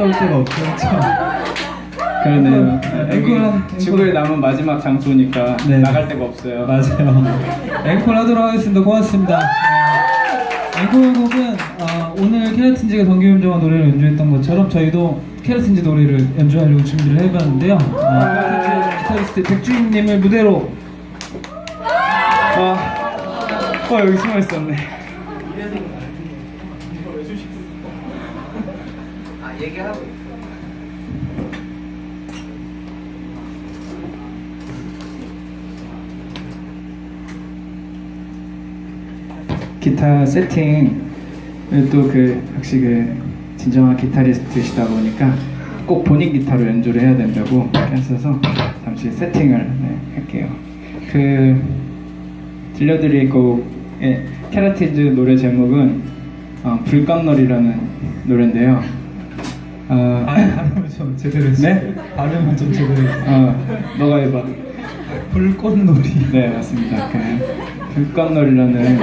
갔다 올 데가 없죠. 그러네요. 앵콜, 앵콜. 지구에 남은 마지막 장소니까 네. 나갈 데가 없어요. 맞아요. 앵콜 하도록 하겠습니다. 고맙습니다. 네. 앵콜 곡은 어, 오늘 케라틴즈가 정규음정화 노래를 연주했던 것처럼 저희도 케라틴즈 노래를 연주하려고 준비를 해봤는데요. 어, 케라틴즈 기타리스트 백주임님을 무대로 아, 어 여기 숨어 있었네. 기타 세팅 또그 역시 그 진정한 기타리스트시다 보니까 꼭 본인 기타로 연주를 해야 된다고 했어서 잠시 세팅을 네, 할게요. 그 들려드릴 곡의 캐라티즈 노래 제목은 어, 불꽃놀이라는 노래인데요. 어, 아, 발음을 좀 제대로 해주세요. 네? 발음을 좀 제대로 해주세요. 어, 너가 해봐. 불꽃놀이. 네 맞습니다. 그 불꽃놀이라는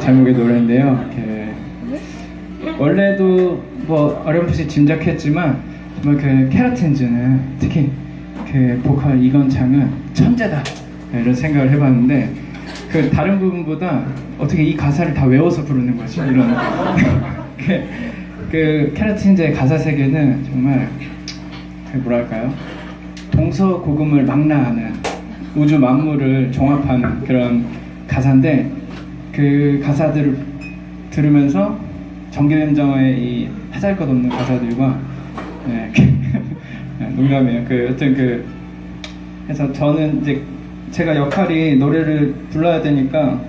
제목의 노래인데요. 그 원래도 뭐 어렴풋이 짐작했지만 정말 그 케라틴즈는 특히 그 보컬 이건창은 천재다 이런 생각을 해봤는데 그 다른 부분보다 어떻게 이 가사를 다 외워서 부르는 거지 이런 그, 그 케라틴즈의 가사 세계는 정말 그 뭐랄까요 동서고금을 망라하는 우주 만물을 종합하는 그런 가사인데 그 가사들을 들으면서 정규임정의 이 하잘것없는 가사들과 네, 네, 농담이에요. 그 여튼 그 그래서 저는 이제 제가 역할이 노래를 불러야 되니까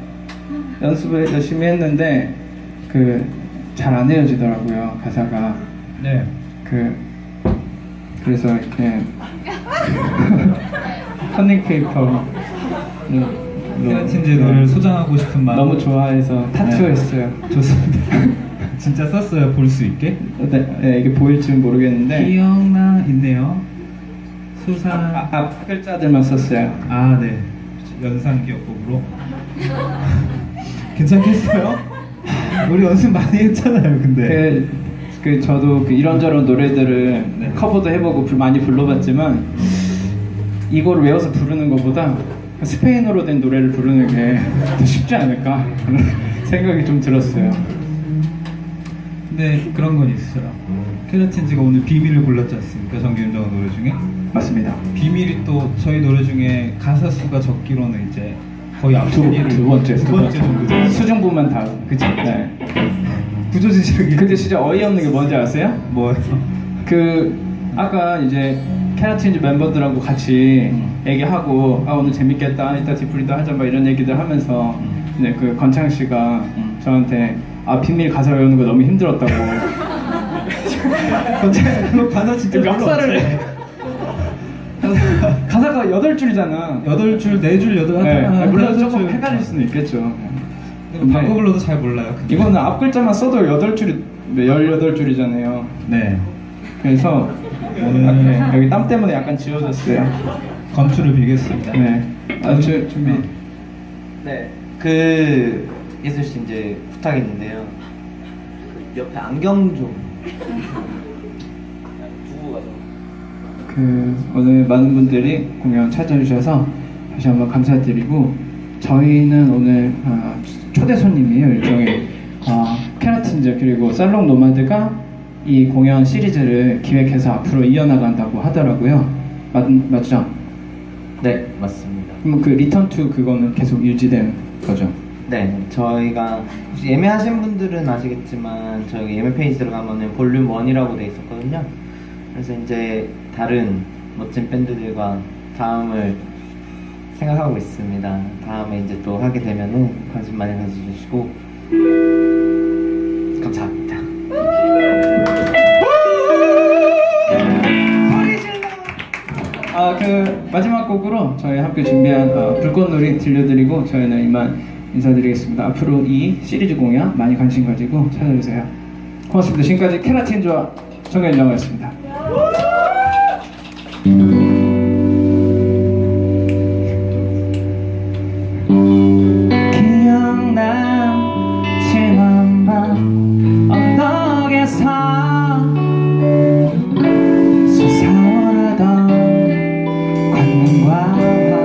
연습을 열심히 했는데 그 잘 안 헤어지더라고요 가사가 네. 그 그래서 이렇게 커닝페이퍼 케라틴즈 노래를 소장하고 싶은 마음. 너무 좋아해서 타투했어요. 좋습니다. 진짜 썼어요. 볼 수 있게. 네, 네, 이게 보일지는 모르겠는데 기억나 있네요. 수사. 아, 앞 글자들만 썼어요. 아, 네. 연상 기억법으로. 괜찮겠어요? 우리 연습 많이 했잖아요, 근데. 그, 그 저도 그 이런저런 노래들을 네. 커버도 해보고 불- 많이 불러봤지만 이걸 외워서 부르는 것보다 스페인어로 된 노래를 부르는 게 더 쉽지 않을까 그런 생각이 좀 들었어요. 근데 그런 건 있어요. 케라틴즈가 오늘 비밀을 골랐지 않습니까? 정규윤정 노래 중에. 맞습니다. 비밀이 또 저희 노래 중에 가사 수가 적기로는 이제 거의 두, 앞순위를 두 번째, 두 번째 정도. 수중부만 다. 그치? 네. 구조지식이 근데 진짜 어이없는 게 뭔지 아세요? 뭐예요? 그 아까 이제 캐라틴즈 멤버들하고 같이 음. 얘기하고 아 오늘 재밌겠다 이따 디프리도 하자 막 이런 얘기들 하면서 음. 이제 그 건창 씨가 음. 저한테 아 비밀 가사 외우는 거 너무 힘들었다고 그 가사 진짜 멱살을 없지. 가사가 여덟 줄이잖아. 여덟 줄, 네 줄, 여덟 네, 하나, 물론 여덟 조금 줄. 헷갈릴 수는 있겠죠. 근데 바꿔 불러도 잘 몰라요. 근데. 이거는 앞 글자만 써도 여덟 줄이 열여덟 줄이잖아요. 네. 그래서 오늘 아, 여기 땀 때문에 약간 지워졌어요. 건투를 빌겠습니다. 네. 아, 저, 준비. 네, 그 예슬 씨 이제 부탁이 있는데요. 그 옆에 안경 좀. 그 오늘 많은 분들이 공연 찾아주셔서 다시 한번 감사드리고 저희는 오늘 어, 초대 손님이에요 일종의 어, 케라틴즈 그리고 살롱 노마드가 이 공연 시리즈를 기획해서 앞으로 이어나간다고 하더라고요 맞, 맞죠? 네, 맞습니다. 그럼 그 리턴 투 그거는 계속 유지된 거죠? 네, 저희가 혹시 예매하신 분들은 아시겠지만 저희 예매 페이지 들어가면은 볼륨 1이라고 돼 있었거든요. 그래서 이제 다른 멋진 밴드들과 다음을 생각하고 있습니다. 다음에 이제 또 하게 되면은 관심 많이 가져주시고 감사합니다. 아 그 마지막 곡으로 저희 함께 준비한 어, 불꽃놀이 들려드리고 저희는 이만 인사드리겠습니다. 앞으로 이 시리즈 공연 많이 관심 가지고 찾아주세요. 고맙습니다. 지금까지 케라틴즈와 정현정이었습니다. 와.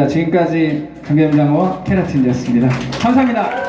고맙습니다. 지금까지 장어와 케라틴이었습니다. 감사합니다.